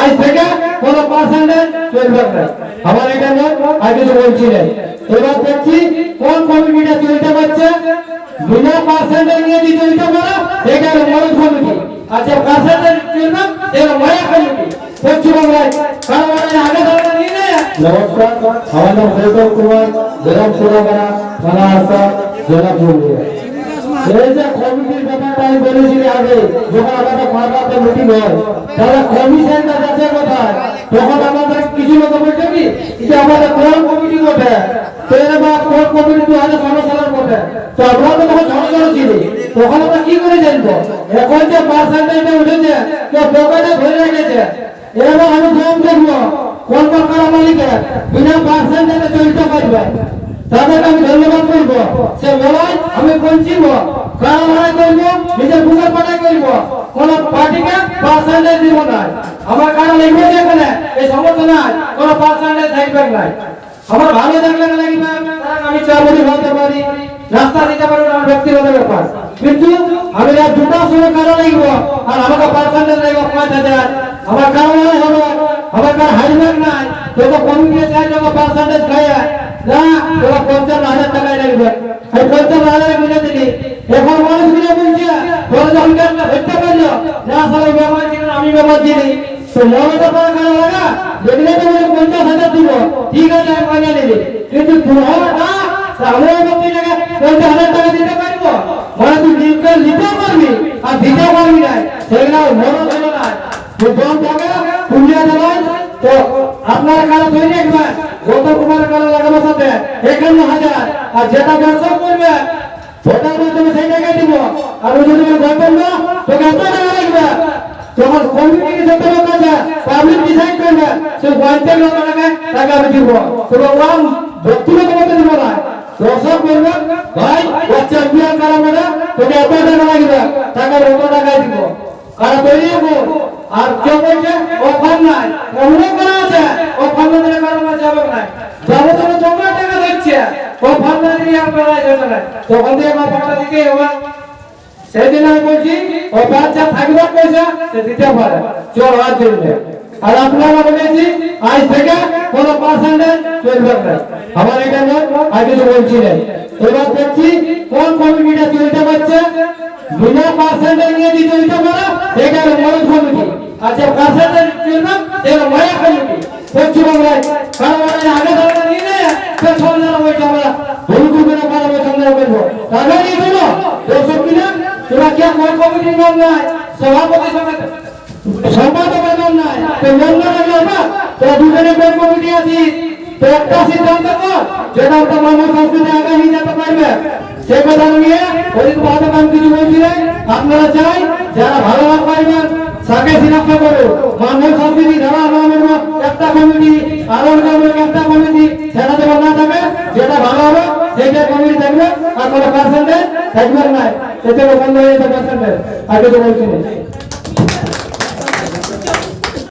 আজ থেকে কোনো পার্সেন্টেজ চলবে না। আমার এটা নয়, আর কিছু বলছি না। এবার দেখছি কোন কমিটিটা চলতে পারছে। বিনা পার্সেন্টেজ নিয়ে যদি চলতে পারে হলো মরণ কমিটি। আর পার্সেন্টেজ চলবে সেটা মায়া কমিটি। নমস্কার কুমার বলেছি আগে আমাদের তাহলে কমিশনটা যাচ্ছে কোথায় তখন আমাদের কিছু লোক বলছে কি, যে আমাদের কোন কমিটি বটে। তো এরা বা কোন কমিটি দু হাজার ষোলো সালের বটে। তো আমরা তো তখন ছোট ছিলি। তখন আমরা কি করে জানব? এখন যে পার্সেন্টেজটা উঠেছে কেউ পকেটে ধরে রেখেছে। আমি ফর্ম দেখব। কোন কোন মালিকের? বিনা পার্সেন্টেজে চলতে পারবে তাদেরকে আমি ধন্যবাদ করব। সে বলাই আমি পৌঁছিব কারা লড়াই করব? নিজের বুকের পাটাই করব? কোন পার্টিকে পার্সেন্টেজ দিব না। আমার কারা লিখবে এখানে এই সমস্ত নাই, কোন পার্সেন্টেজ থাকবে না। আমার ভালো থাকলে লাগবে? আমি চাবুরি বলতে পারি, রাস্তা দিতে পারি আমার ব্যক্তিগত ব্যাপার। কিন্তু আমি রাত দুটার সময় কারও লাগবো আর আমাকে পার্সেন্টেজ লাগবে পাঁচ হাজার। আমার কারও লড়াই হবে আমার কার হাইব্যাগ নাই তোকে কমিটি চাই তোকে পার্সেন্টেজ খাইয়া না তোকে পঞ্চান্ন হাজার টাকায় লাগবে। এই পঞ্চান্ন হাজারে বুঝে দিলি এখন মানুষ মিলে বলছে? তোরা যখন একটা ধরতে পারল না সালে ব্যবহার ছিল আমি ব্যবহার দিলি তো মমতা পাওয়া লাগা, দেখলে পঞ্চাশ হাজার দিব। ঠিক আছে কিন্তু পঞ্চাশ হাজার টাকা দিতে পারব? মানে নিতে পারবি, আর দিতেও পারবি না। সেগুলো মনে হলো তো আপনারা কারা তৈরি কুমারের কারা লাগানোর সাথে একান্ন হাজার। আর যেটা ব্যবসা করবে, ভোটার মাধ্যমে সেই টাকা দিব। আর ওই যদি গৌতম না। তোকে টাকা লাগবে। যখন কমিটি যত লোক আছে পাবলিক ডিসাইড করবে, সে পঁয়তাল্লিশ লক্ষ টাকা টাকা আমি দিব। তবে ওয়ান ব্যক্তিগত মতো দিব না। দর্শক বলবে, ভাই ও চ্যাম্পিয়ন কারা মেরে তোকে এত টাকা লাগবে, টাকা অত টাকায় দিব। কারা তৈরি হব আর বলছে, অফার নাই অন্য করা আছে, অফার না দিলে কারও কাছে যাবে না। যাব তো জমা টাকা দিচ্ছে, অফার না দিলে আর করা যাবে না। তখন থেকে পাটা দিকে এবার সেদিন আমি বলছি, ও বাচ্চা থাকবে পয়সা, সে দিতে পারে। চল আর চলবে আর আপনারা বলেছি আজ থেকে কোনো পার্সেন্টেজ চলবে না। আমার আর কিছু বলছি না। এবার দেখছি কোন কমিটিটা চলতে পারছে। বিনা পার্সেন্টেজ নিয়ে যদি চলতে পারে মরণ কমিটি। আচ্ছা পার্সেন্টেজ চলবে কমিটি। আগে ধরে নিয়ে আমরা ভুল করবে। না পারবে করব কমিটির নাম নাই, সভাপতি সম্পাদকের নাম নাই, তো নাম না তোরা দুজনে কমিটি আছিস তো একটা সিদ্ধান্ত যেটা ওটা মানব সংস্কৃতি আগে যেতে পারবে। সে কথা নিয়ে ওই বাদক আমি কিছু বলছি আপনারা চাই যারা ভালো ভালো পাইবেন সাকে সিনাক্ত করো মানব সংস্কৃতি, যারা একটা কমিটি আরও আর কোনো পার্সেন্টেজ থাকবে না এতে বন্ধ হয়ে যাবে